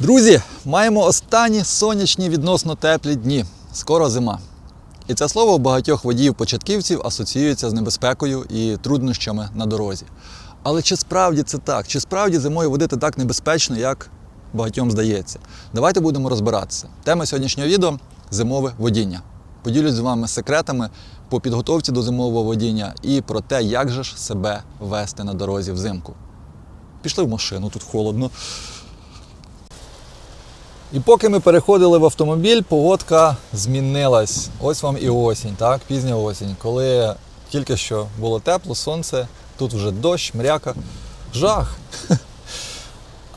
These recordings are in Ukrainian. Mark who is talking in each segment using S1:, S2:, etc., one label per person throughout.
S1: Друзі, маємо останні сонячні відносно теплі дні. Скоро зима. І це слово у багатьох водіїв-початківців асоціюється з небезпекою і труднощами на дорозі. Але чи справді це так? Чи справді зимою водити так небезпечно, як багатьом здається? Давайте будемо розбиратися. Тема сьогоднішнього відео зимове водіння. Поділюсь з вами секретами по підготовці до зимового водіння і про те, як же ж себе вести на дорозі взимку. Пішли в машину, тут холодно. І поки ми переходили в автомобіль, погодка змінилась. Ось вам і осінь, так, пізня осінь, коли тільки що було тепло, сонце, тут вже дощ, мряка, жах.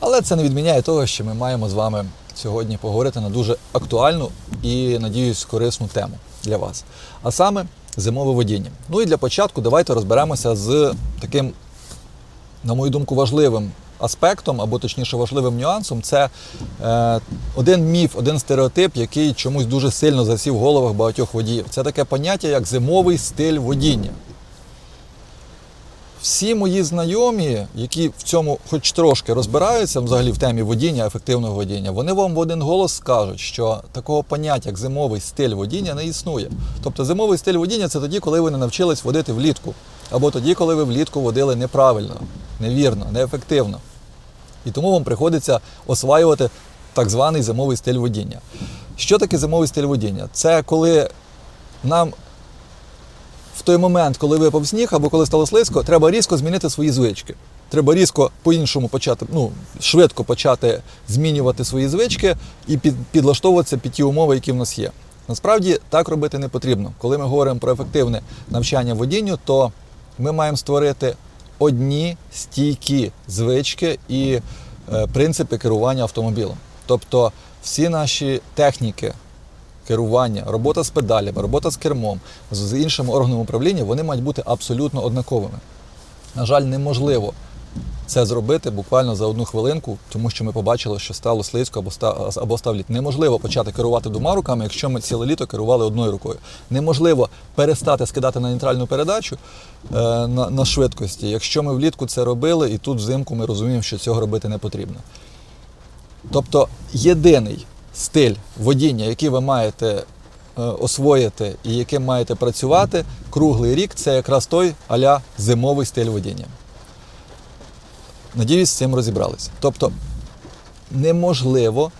S1: Але це не відміняє того, що ми маємо з вами сьогодні поговорити на дуже актуальну і, надіюсь, корисну тему для вас. А саме зимове водіння. Ну і для початку давайте розберемося з таким на мою думку, важливим аспектом, або точніше важливим нюансом, це е, один міф, один стереотип, який чомусь дуже сильно засів в головах багатьох водіїв. Це таке поняття, як зимовий стиль водіння. Всі мої знайомі, які в цьому хоч трошки розбираються взагалі в темі водіння, ефективного водіння, вони вам в один голос скажуть, що такого поняття, як зимовий стиль водіння, не існує. Тобто зимовий стиль водіння це тоді, коли ви не навчились водити влітку, або тоді, коли ви влітку водили неправильно, невірно, неефективно. І тому вам приходиться осваювати так званий зимовий стиль водіння. Що таке зимовий стиль водіння? Це коли нам в той момент, коли випав сніг або коли стало слизько, треба різко змінити свої звички. Треба різко по-іншому почати, ну, швидко почати змінювати свої звички і під, підлаштовуватися під ті умови, які в нас є. Насправді так робити не потрібно. Коли ми говоримо про ефективне навчання водінню, то ми маємо створити одні стійкі звички і е, принципи керування автомобілем. Тобто всі наші техніки керування, робота з педалями, робота з кермом, з- іншими органами управління, вони мають бути абсолютно однаковими. На жаль, неможливо це зробити буквально за одну хвилинку, тому що ми побачили, що стало слизько або став, або став. Неможливо почати керувати двома руками, якщо ми ціле літо керували одною рукою. Неможливо перестати скидати на нейтральну передачу е, на, на швидкості, якщо ми влітку це робили, і тут взимку ми розуміємо, що цього робити не потрібно. Тобто єдиний стиль водіння, який ви маєте е, освоїти і яким маєте працювати круглий рік, це якраз той аля зимовий стиль водіння. Надіюсь, з цим розібралися. Тобто неможливо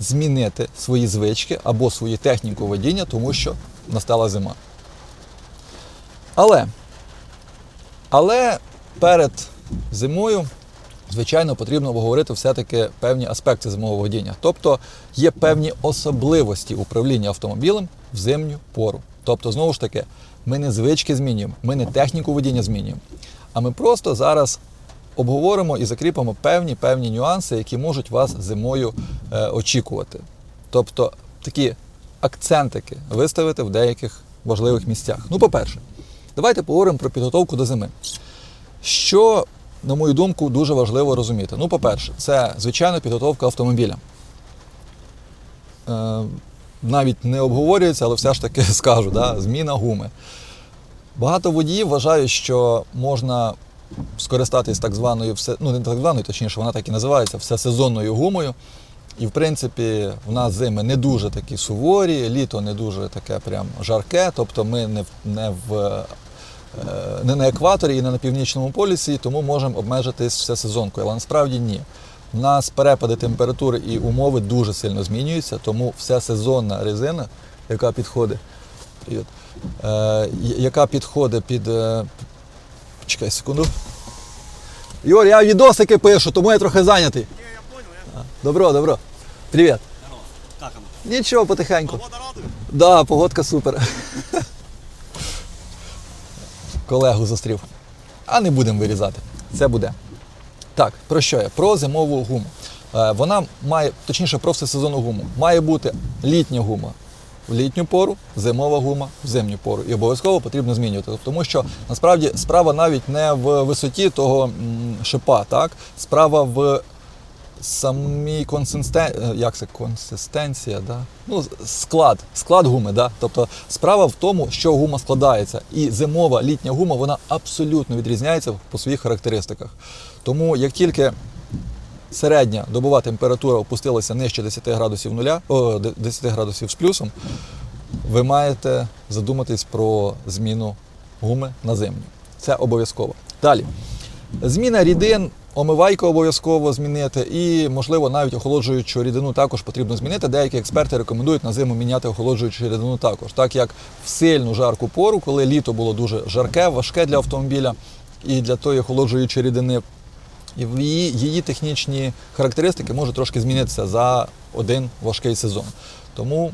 S1: змінити свої звички або свою техніку водіння, тому що настала зима. Але, але перед зимою, звичайно, потрібно обговорити все-таки певні аспекти зимового водіння. Тобто є певні особливості управління автомобілем в зимню пору. Тобто, знову ж таки, ми не звички змінюємо, ми не техніку водіння змінюємо, а ми просто зараз обговоримо і закріпимо певні певні нюанси, які можуть вас зимою е, очікувати. Тобто такі акцентики виставити в деяких важливих місцях. Ну, по-перше, давайте поговоримо про підготовку до зими. Що, на мою думку, дуже важливо розуміти. Ну, по-перше, це звичайно підготовка автомобіля. Е, навіть не обговорюється, але все ж таки скажу, да, зміна гуми. Багато водіїв вважають, що можна скористатись так званою, все, ну не так званою, точніше, вона так і називається, всесезонною гумою. І в принципі, в нас зими не дуже такі суворі, літо не дуже таке прям жарке, тобто ми не не в е, не на екваторі і не на північному полюсі, тому можемо обмежитись всесезонкою. Але насправді ні. У нас перепади температури і умови дуже сильно змінюються, тому всесезонна резина, яка підходить, е, яка підходить під. Е, чекай секунду. Юр, я відосики пишу, тому я трохи зайнятий.
S2: Не, я понял, я
S1: Добро, добро. Привіт.
S2: здорово. Как оно?
S1: Нічого, потихеньку.
S2: Погода радует?
S1: Да, погодка супер. Колегу зустрів. А не будемо вирізати. Це буде. Так, про що я? Про зимову гуму. Е, Вона має, точніше, про всесезонну гуму. Має бути літня гума в літню пору, зимова гума в зимню пору. І обов'язково потрібно змінювати. Тому що насправді справа навіть не в висоті того шипа, так? Справа в самій консистенції, як це консистенція, да? ну, склад, склад гуми. Да? Тобто справа в тому, що гума складається. І зимова літня гума вона абсолютно відрізняється по своїх характеристиках. Тому як тільки середня добова температура опустилася нижче 10 градусів нуля, о, 10 градусів з плюсом, ви маєте задуматись про зміну гуми на зимню. Це обов'язково. Далі. Зміна рідин, омивайку обов'язково змінити, і, можливо, навіть охолоджуючу рідину також потрібно змінити. Деякі експерти рекомендують на зиму міняти охолоджуючу рідину також, так як в сильну жарку пору, коли літо було дуже жарке, важке для автомобіля і для тої охолоджуючої рідини, і її, її технічні характеристики можуть трошки змінитися за один важкий сезон. Тому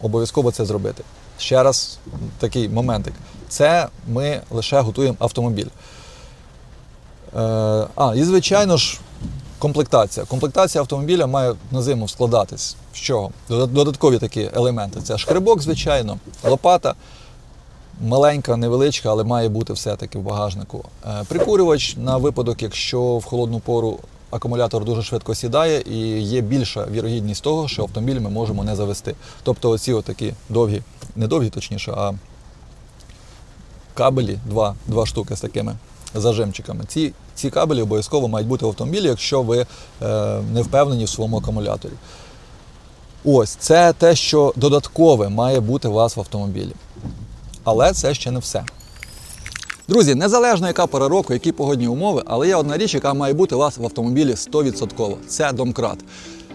S1: обов'язково це зробити. Ще раз такий моментик. Це ми лише готуємо автомобіль. Е, а, і звичайно ж, комплектація. Комплектація автомобіля має на зиму складатись. З чого? Додаткові такі елементи. Це шкребок, звичайно, лопата. Маленька, невеличка, але має бути все-таки в багажнику. Е, Прикурювач на випадок, якщо в холодну пору акумулятор дуже швидко сідає і є більша вірогідність того, що автомобіль ми можемо не завести. Тобто оці отакі довгі, не довгі точніше, а кабелі, два, два штуки з такими зажимчиками. Ці, ці кабелі обов'язково мають бути в автомобілі, якщо ви е, не впевнені в своєму акумуляторі. Ось це те, що додаткове має бути у вас в автомобілі. Але це ще не все. Друзі, незалежно яка пора року, які погодні умови, але є одна річ, яка має бути у вас в автомобілі 100%. Це домкрат.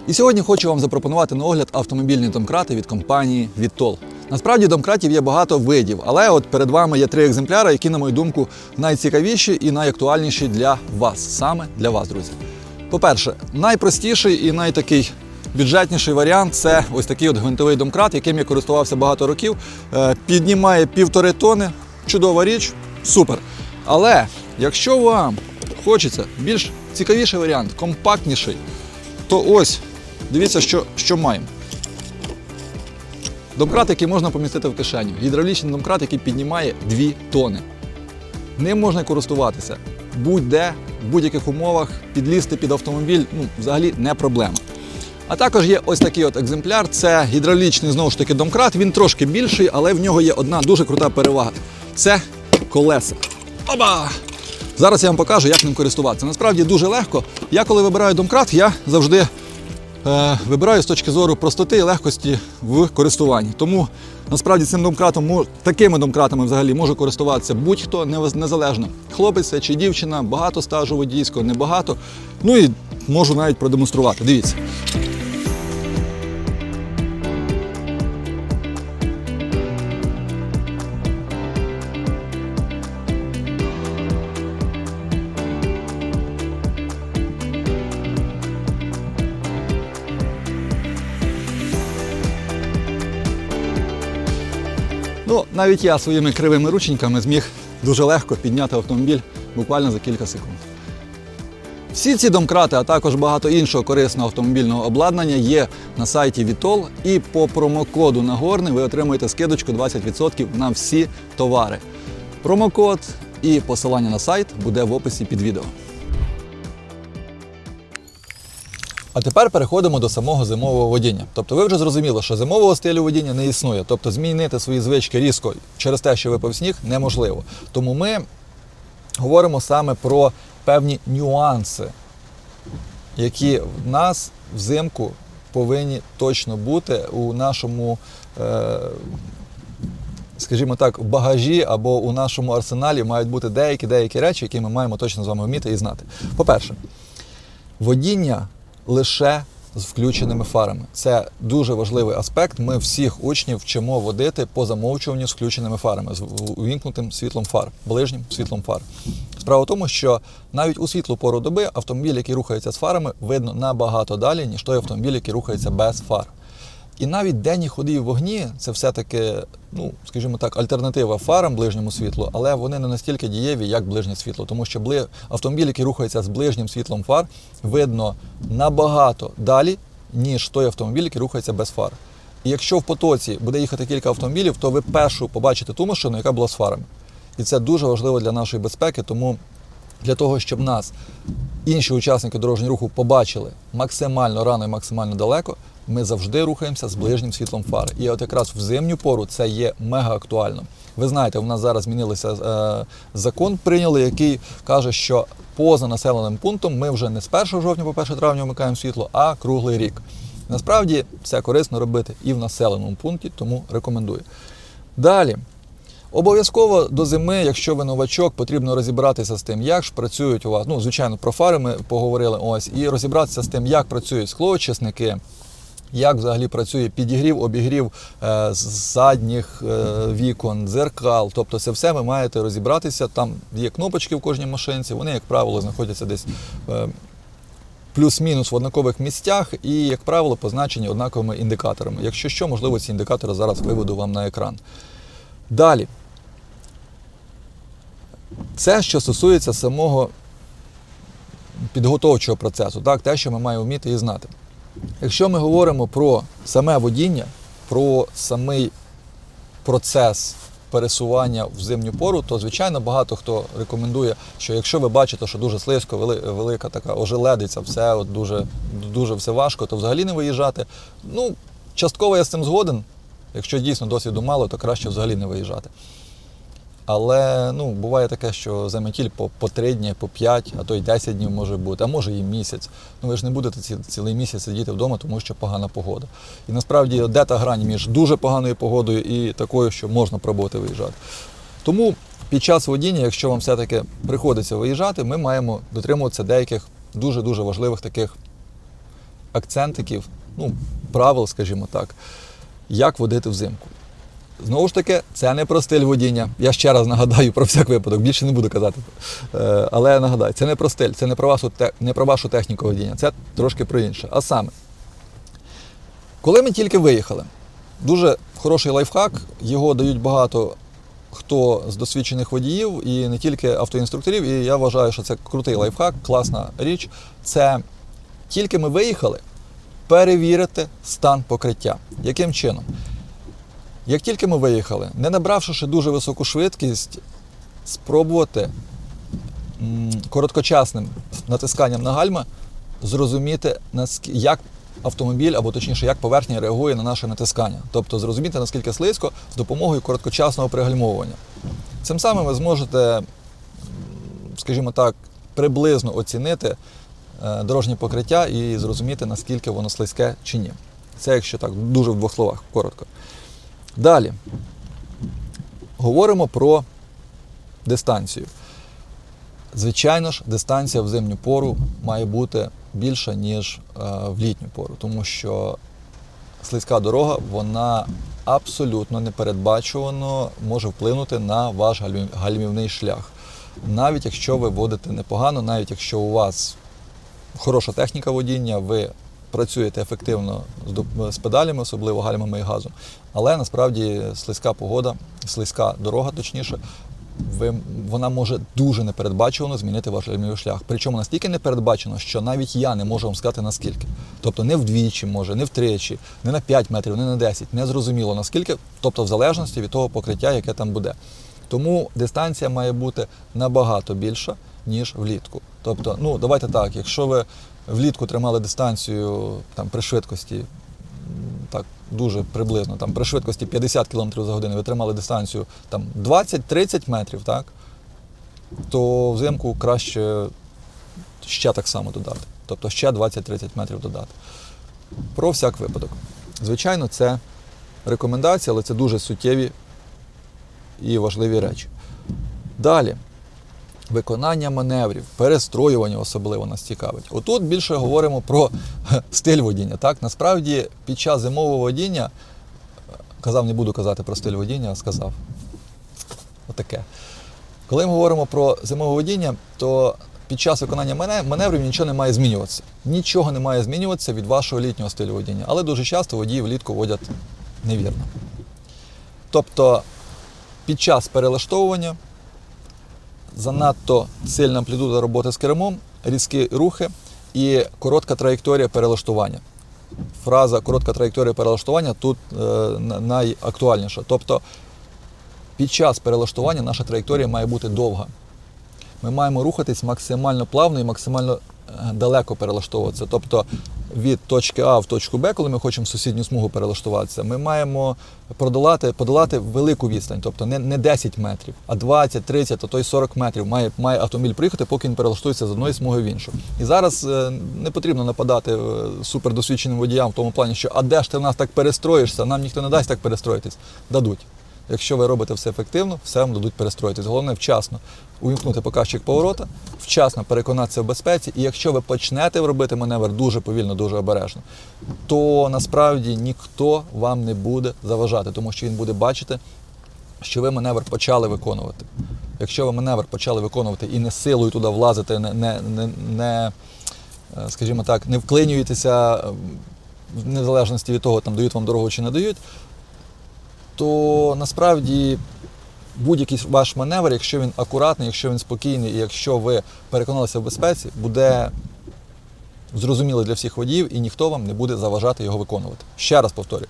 S1: І сьогодні хочу вам запропонувати на огляд автомобільні домкрати від компанії Vitol. Насправді домкратів є багато видів, але от перед вами є три екземпляри, які, на мою думку, найцікавіші і найактуальніші для вас, саме для вас, друзі. По-перше, найпростіший і найтакий бюджетніший варіант це ось такий от гвинтовий домкрат, яким я користувався багато років. Е, Піднімає півтори тони. Чудова річ, супер. Але якщо вам хочеться більш цікавіший варіант, компактніший, то ось дивіться, що, що маємо. Домкрат, який можна помістити в кишеню. Гідравлічний домкрат, який піднімає 2 тони. Ним можна користуватися будь-де, в будь-яких умовах, підлізти під автомобіль ну, взагалі не проблема. А також є ось такий от екземпляр. Це гідравлічний знову ж таки домкрат. Він трошки більший, але в нього є одна дуже крута перевага. Це колеса. Оба! Зараз я вам покажу, як ним користуватися. Насправді дуже легко. Я коли вибираю домкрат, я завжди е, вибираю з точки зору простоти і легкості в користуванні. Тому насправді цим домкратом такими домкратами взагалі може користуватися будь-хто незалежно. Хлопець чи дівчина, багато стажу водійського, небагато. Ну і можу навіть продемонструвати. Дивіться. Навіть я своїми кривими рученьками зміг дуже легко підняти автомобіль буквально за кілька секунд. Всі ці домкрати, а також багато іншого корисного автомобільного обладнання є на сайті Vitol. І по промокоду Нагорний ви отримуєте скидочку 20% на всі товари. Промокод і посилання на сайт буде в описі під відео. А тепер переходимо до самого зимового водіння. Тобто ви вже зрозуміли, що зимового стилю водіння не існує. Тобто змінити свої звички різко через те, що випав сніг, неможливо. Тому ми говоримо саме про певні нюанси, які в нас взимку повинні точно бути у нашому, е, скажімо так, в багажі або у нашому арсеналі мають бути деякі деякі речі, які ми маємо точно з вами вміти і знати. По-перше, водіння лише з включеними фарами. Це дуже важливий аспект. Ми всіх учнів вчимо водити по замовчуванню з включеними фарами, з увімкнутим світлом фар, ближнім світлом фар. Справа в тому, що навіть у світлу пору доби автомобіль, який рухається з фарами, видно набагато далі, ніж той автомобіль, який рухається без фар. І навіть денні ходи в вогні це все-таки, ну скажімо так, альтернатива фарам ближньому світлу, але вони не настільки дієві, як ближнє світло. Тому що бли... автомобіль, який рухається з ближнім світлом фар, видно набагато далі, ніж той автомобіль, який рухається без фар. І якщо в потоці буде їхати кілька автомобілів, то ви першу побачите ту машину, яка була з фарами. І це дуже важливо для нашої безпеки, тому для того, щоб нас інші учасники дорожнього руху побачили максимально рано і максимально далеко, ми завжди рухаємося з ближнім світлом фари. І от якраз в зимню пору це є мега актуально. Ви знаєте, у нас зараз змінилися е, закон, прийняли, який каже, що поза населеним пунктом ми вже не з 1 жовтня по 1 травня вмикаємо світло, а круглий рік. Насправді це корисно робити і в населеному пункті, тому рекомендую. Далі. Обов'язково до зими, якщо ви новачок, потрібно розібратися з тим, як ж працюють у вас. Ну, звичайно, про фари ми поговорили ось, і розібратися з тим, як працюють склоочисники, як взагалі працює підігрів, обігрів е, задніх е, вікон, дзеркал. Тобто це все ви маєте розібратися. Там є кнопочки в кожній машинці, вони, як правило, знаходяться десь. Е, Плюс-мінус в однакових місцях і, як правило, позначені однаковими індикаторами. Якщо що, можливо, ці індикатори зараз виведу вам на екран. Далі. Це, що стосується самого підготовчого процесу, так, те, що ми маємо вміти і знати. Якщо ми говоримо про саме водіння, про самий процес пересування в зимню пору, то звичайно багато хто рекомендує, що якщо ви бачите, що дуже слизько, велика така ожеледиця, все от дуже, дуже все важко, то взагалі не виїжджати. Ну, частково я з цим згоден. Якщо дійсно досвіду мало, то краще взагалі не виїжджати. Але ну, буває таке, що заметіль по, по 3 дні, по 5, а то й 10 днів може бути, а може і місяць. Ну ви ж не будете ці, цілий місяць сидіти вдома, тому що погана погода. І насправді де та грань між дуже поганою погодою і такою, що можна пробувати виїжджати. Тому під час водіння, якщо вам все-таки приходиться виїжджати, ми маємо дотримуватися деяких дуже-дуже важливих таких акцентиків, ну, правил, скажімо так, як водити взимку. Знову ж таки, це не про стиль водіння. Я ще раз нагадаю про всяк випадок, більше не буду казати. Е, Але нагадаю, це не про стиль, це не про вашу, не про вашу техніку водіння, це трошки про інше. А саме, коли ми тільки виїхали, дуже хороший лайфхак, його дають багато хто з досвідчених водіїв і не тільки автоінструкторів. І я вважаю, що це крутий лайфхак, класна річ. Це тільки ми виїхали, перевірити стан покриття. Яким чином? Як тільки ми виїхали, не набравши ще дуже високу швидкість, спробувати короткочасним натисканням на гальма зрозуміти, як автомобіль, або точніше, як поверхня реагує на наше натискання. Тобто зрозуміти, наскільки слизько з допомогою короткочасного пригальмовування. Цим самим ви зможете, скажімо так, приблизно оцінити е, дорожнє покриття і зрозуміти, наскільки воно слизьке чи ні. Це якщо так, дуже в двох словах, коротко. Далі говоримо про дистанцію. Звичайно ж, дистанція в зимню пору має бути більша, ніж е, в літню пору, тому що слизька дорога, вона абсолютно непередбачувано може вплинути на ваш гальмівний шлях. Навіть якщо ви водите непогано, навіть якщо у вас хороша техніка водіння, ви працюєте ефективно з, педалями, особливо гальмами і газом. Але насправді слизька погода, слизька дорога, точніше, ви, вона може дуже непередбачувано змінити ваш гальмівний шлях. Причому настільки непередбачено, що навіть я не можу вам сказати наскільки. Тобто не вдвічі може, не втричі, не на 5 метрів, не на 10, не зрозуміло наскільки, тобто в залежності від того покриття, яке там буде. Тому дистанція має бути набагато більша, ніж влітку. Тобто, ну давайте так, якщо ви влітку тримали дистанцію там при швидкості, так дуже приблизно, там при швидкості 50 км за годину, ви тримали дистанцію там 20-30 метрів, так, то взимку краще ще так само додати. Тобто ще 20-30 метрів додати. Про всяк випадок. Звичайно, це рекомендація, але це дуже суттєві і важливі речі. Далі. Виконання маневрів, перестроювання особливо нас цікавить. Отут більше говоримо про стиль водіння. Так? Насправді, під час зимового водіння, казав, не буду казати про стиль водіння, а сказав. Отаке. Коли ми говоримо про зимове водіння, то під час виконання маневрів нічого не має змінюватися. Нічого не має змінюватися від вашого літнього стилю водіння. Але дуже часто водії влітку водять невірно. Тобто під час перелаштовування занадто сильна амплітуда роботи з кермом, різкі рухи і коротка траєкторія перелаштування. Фраза коротка траєкторія перелаштування тут е, найактуальніша. Тобто під час перелаштування наша траєкторія має бути довга. Ми маємо рухатись максимально плавно і максимально е, далеко перелаштовуватися. Тобто від точки А в точку Б, коли ми хочемо в сусідню смугу перелаштуватися, ми маємо подолати, подолати велику відстань, тобто не, не 10 метрів, а 20, 30, а то й 40 метрів має, має автомобіль приїхати, поки він перелаштується з одної смуги в іншу. І зараз е, не потрібно нападати е, супердосвідченим водіям в тому плані, що а де ж ти в нас так перестроїшся, нам ніхто не дасть так перестроїтись. Дадуть. Якщо ви робите все ефективно, все вам дадуть перестроїтись. Головне вчасно увімкнути показчик поворота, вчасно переконатися в безпеці. І якщо ви почнете робити маневр дуже повільно, дуже обережно, то насправді ніхто вам не буде заважати, тому що він буде бачити, що ви маневр почали виконувати. Якщо ви маневр почали виконувати і не силою туди влазите, не, не, не, не е, скажімо так, не вклинюєтеся е, в незалежності від того, там дають вам дорогу чи не дають, то насправді будь-який ваш маневр, якщо він акуратний, якщо він спокійний, і якщо ви переконалися в безпеці, буде зрозумілий для всіх водіїв і ніхто вам не буде заважати його виконувати. Ще раз повторюю,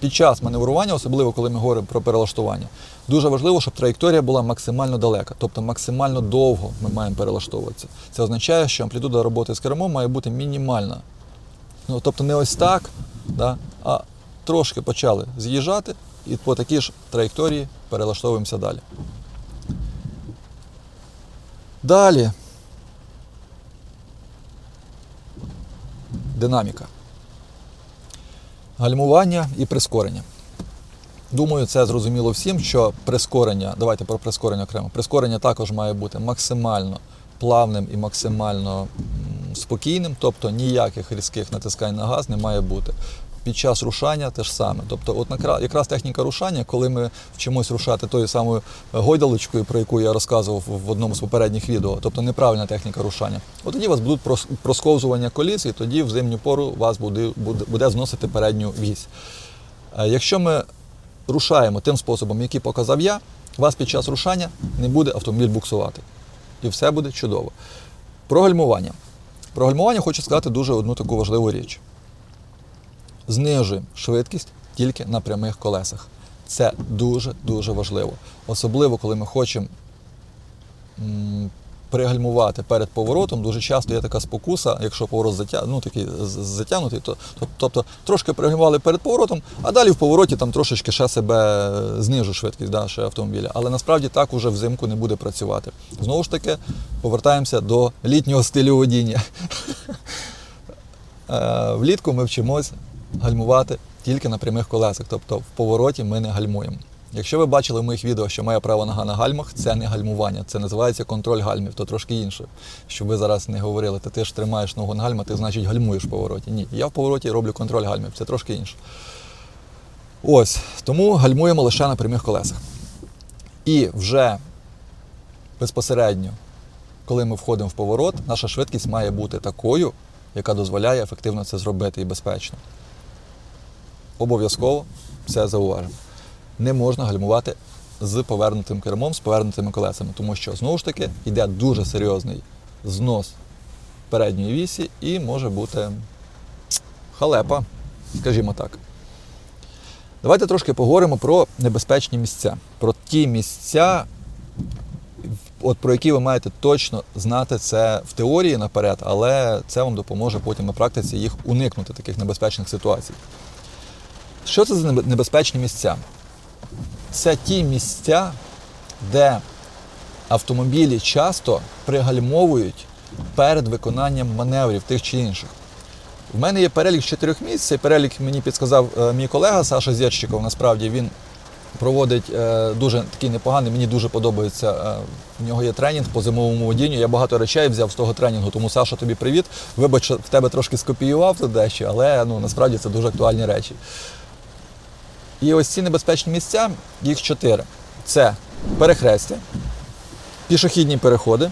S1: під час маневрування, особливо коли ми говоримо про перелаштування, дуже важливо, щоб траєкторія була максимально далека, тобто максимально довго ми маємо перелаштовуватися. Це означає, що амплітуда роботи з кермом має бути мінімальна. Ну, тобто не ось так, да, а трошки почали з'їжджати і по такій ж траєкторії перелаштовуємося далі. Далі. Динаміка. Гальмування і прискорення. Думаю, це зрозуміло всім, що прискорення, давайте про прискорення окремо. Прискорення також має бути максимально плавним і максимально спокійним, тобто ніяких різких натискань на газ не має бути. Під час рушання те ж саме. Тобто, от якраз техніка рушання, коли ми вчимось рушати тою самою гойдалочкою, про яку я розказував в одному з попередніх відео, тобто неправильна техніка рушання, от тоді у вас будуть просковзування коліс, і тоді в зимню пору вас буде, буде, буде зносити передню вісь. Е, Якщо ми рушаємо тим способом, який показав я, вас під час рушання не буде автомобіль буксувати. І все буде чудово. Про гальмування. Про гальмування хочу сказати дуже одну таку важливу річ. Знижуємо швидкість тільки на прямих колесах. Це дуже-дуже важливо. Особливо, коли ми хочемо пригальмувати перед поворотом, дуже часто є така спокуса, якщо поворот затя... ну, такий затягнутий, то, то, тобто трошки пригальмували перед поворотом, а далі в повороті там трошечки ще себе знижу швидкість да, ще автомобіля. Але насправді так уже взимку не буде працювати. Знову ж таки, повертаємося до літнього стилю водіння. Е, Влітку ми вчимось гальмувати тільки на прямих колесах, тобто в повороті ми не гальмуємо. Якщо ви бачили в моїх відео, що моя права нога на гальмах, це не гальмування, це називається контроль гальмів, то трошки інше. Щоб ви зараз не говорили, та ти ж тримаєш ногу на гальма, ти значить гальмуєш в повороті. Ні, я в повороті роблю контроль гальмів, це трошки інше. Ось, тому гальмуємо лише на прямих колесах. І вже безпосередньо, коли ми входимо в поворот, наша швидкість має бути такою, яка дозволяє ефективно це зробити і безпечно. Обов'язково це зауважимо. Не можна гальмувати з повернутим кермом, з повернутими колесами, тому що знову ж таки йде дуже серйозний знос передньої вісі і може бути халепа, скажімо так. Давайте трошки поговоримо про небезпечні місця, про ті місця, от про які ви маєте точно знати це в теорії наперед, але це вам допоможе потім на практиці їх уникнути таких небезпечних ситуацій. Що це за небезпечні місця? Це ті місця, де автомобілі часто пригальмовують перед виконанням маневрів тих чи інших. В мене є перелік чотирьох місць. Цей перелік мені підказав е, мій колега Саша Зєрчиков. Насправді він проводить е, дуже такий непоганий, мені дуже подобається. е, В нього є тренінг по зимовому водінню. Я багато речей взяв з того тренінгу, тому Саша, тобі привіт. Вибач, в тебе трошки скопіював тут дещо, але ну, насправді це дуже актуальні речі. І ось ці небезпечні місця, їх чотири. Це перехрестя, пішохідні переходи,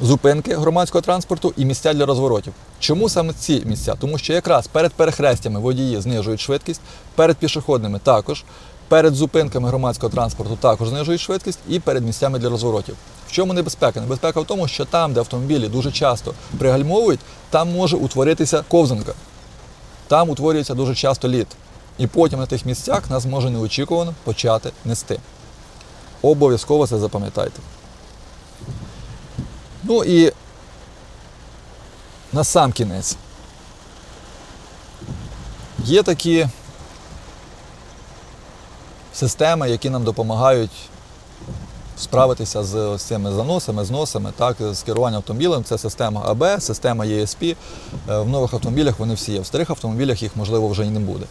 S1: зупинки громадського транспорту і місця для розворотів. Чому саме ці місця? Тому що якраз перед перехрестями водії знижують швидкість, перед пішохідними також, перед зупинками громадського транспорту також знижують швидкість і перед місцями для розворотів. В чому небезпека? Небезпека в тому, що там, де автомобілі дуже часто пригальмовують, там може утворитися ковзанка. Там утворюється дуже часто лід. І потім на тих місцях нас може неочікувано почати нести. Обов'язково це запам'ятайте. Ну і на сам кінець. Є такі системи, які нам допомагають справитися з цими заносами, зносами, так, з керуванням автомобілем. Це система АБ, система ESP. Е, В нових автомобілях вони всі є. В старих автомобілях їх, можливо, вже і не буде.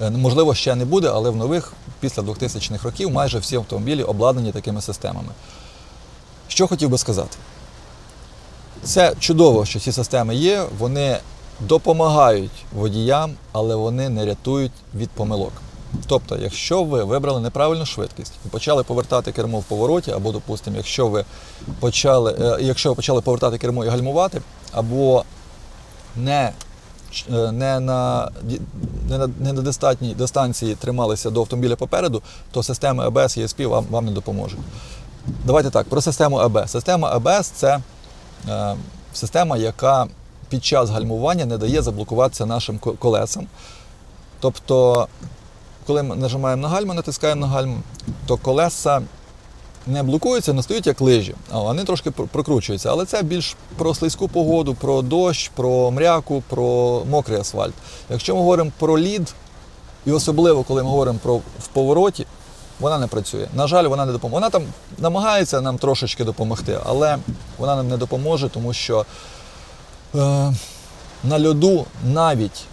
S1: Е, Можливо, ще не буде, але в нових, після 2000-х років, майже всі автомобілі обладнані такими системами. Що хотів би сказати? Це чудово, що ці системи є. Вони допомагають водіям, але вони не рятують від помилок. Тобто, якщо ви вибрали неправильну швидкість і почали повертати кермо в повороті, або, допустимо, якщо ви почали, е, якщо ви почали повертати кермо і гальмувати, або не, е, не, на, не, на, дистанції трималися до автомобіля попереду, то система ABS і ESP вам, вам не допоможе. Давайте так, про систему ABS. Система ABS це е, система, яка під час гальмування не дає заблокуватися нашим колесам. Тобто, коли ми нажимаємо на гальму, натискаємо на гальму, то колеса не блокуються, не стають як лижі, вони трошки прокручуються. Але це більш про слизьку погоду, про дощ, про мряку, про мокрий асфальт. Якщо ми говоримо про лід, і особливо коли ми говоримо про в повороті, вона не працює. На жаль, вона не допоможе. Вона там намагається нам трошечки допомогти, але вона нам не допоможе, тому що е, на льоду навіть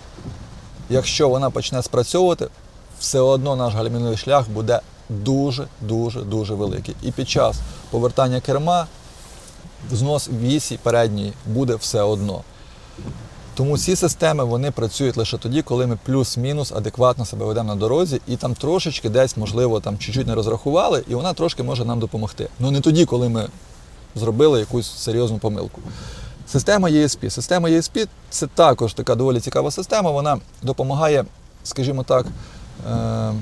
S1: якщо вона почне спрацьовувати, все одно наш гальмівний шлях буде дуже, дуже, великий. І під час повертання керма знос вісі передньої буде все одно. Тому ці системи вони працюють лише тоді, коли ми плюс-мінус адекватно себе ведемо на дорозі, і там трошечки десь, можливо, там чуть-чуть не розрахували, і вона трошки може нам допомогти. Ну не тоді, коли ми зробили якусь серйозну помилку. Система ESP. Система ESP це також така доволі цікава система. Вона допомагає, скажімо так, е-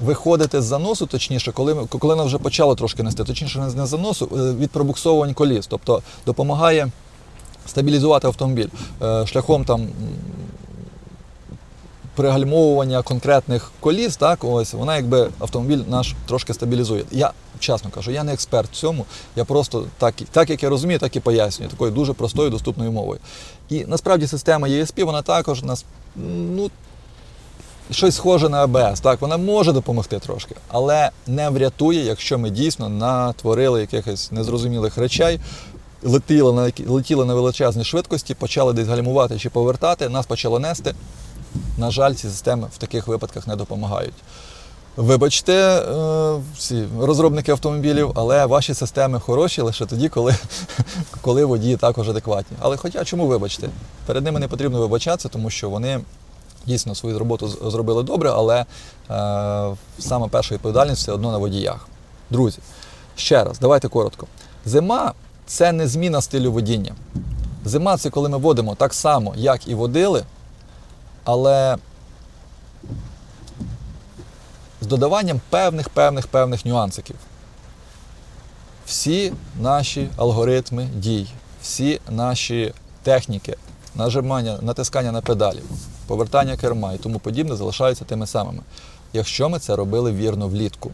S1: виходити з заносу, точніше, коли, коли вона вже почала трошки нести, точніше, не з заносу, е, від пробуксовувань коліс. Тобто допомагає стабілізувати автомобіль е, шляхом там. Пригальмовування конкретних коліс, так ось вона якби автомобіль наш трошки стабілізує. Я чесно кажу, я не експерт в цьому. Я просто так, так як я розумію, так і пояснюю такою дуже простою доступною мовою. І насправді система ESP, вона також нас ну щось схоже на АБС. Так, вона може допомогти трошки, але не врятує, якщо ми дійсно натворили якихось незрозумілих речей. Летіли на летіли на величезній швидкості, почали десь гальмувати чи повертати, нас почало нести. На жаль, ці системи в таких випадках не допомагають. Вибачте, е, всі розробники автомобілів, але ваші системи хороші лише тоді, коли, коли водії також адекватні. Але хоча чому вибачте? Перед ними не потрібно вибачатися, тому що вони дійсно свою роботу зробили добре, але е, саме перша відповідальність все одно на водіях. Друзі, ще раз, давайте коротко. Зима це не зміна стилю водіння. Зима це коли ми водимо так само, як і водили, але з додаванням певних, певних, певних нюансиків. Всі наші алгоритми дій, всі наші техніки, нажимання, натискання на педалі, повертання керма і тому подібне залишаються тими самими, якщо ми це робили вірно влітку.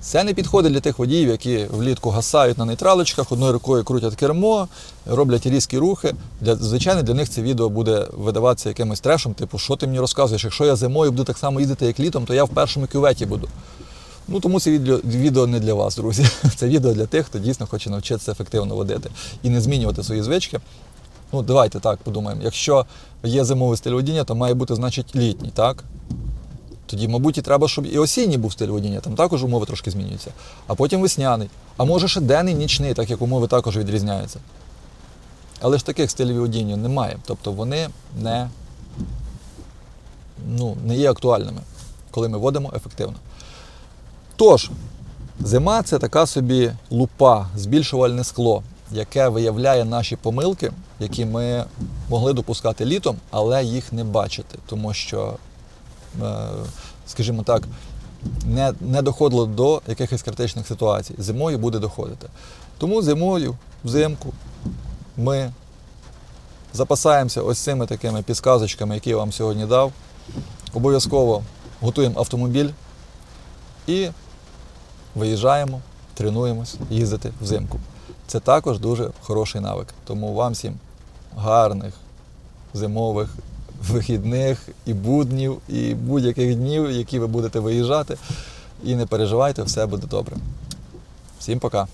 S1: Це не підходить для тих водіїв, які влітку гасають на нейтралочках, одною рукою крутять кермо, роблять різкі рухи. Для, звичайно, для них це відео буде видаватися якимось трешем, типу, що ти мені розказуєш, якщо я зимою буду так само їздити, як літом, то я в першому кюветі буду. Ну тому це відео, не для вас, друзі. Це відео для тих, хто дійсно хоче навчитися ефективно водити і не змінювати свої звички. Ну, давайте так подумаємо. Якщо є зимовий стиль водіння, то має бути, значить, літній, так? Тоді, мабуть, і треба, щоб і осінній був стиль водіння, там також умови трошки змінюються. А потім весняний. А може ще денний, нічний, так як умови також відрізняються. Але ж таких стилів водіння немає. Тобто вони не, ну, не є актуальними, коли ми водимо ефективно. Тож, зима це така собі лупа, збільшувальне скло, яке виявляє наші помилки, які ми могли допускати літом, але їх не бачити, тому що е, скажімо так, не, не доходило до якихось критичних ситуацій. Зимою буде доходити. Тому зимою, взимку, ми запасаємося ось цими такими підсказочками, які я вам сьогодні дав. Обов'язково готуємо автомобіль і виїжджаємо, тренуємось їздити взимку. Це також дуже хороший навик. Тому вам всім гарних зимових вихідних і буднів, і будь-яких днів, які ви будете виїжджати. І не переживайте, все буде добре. Всім пока.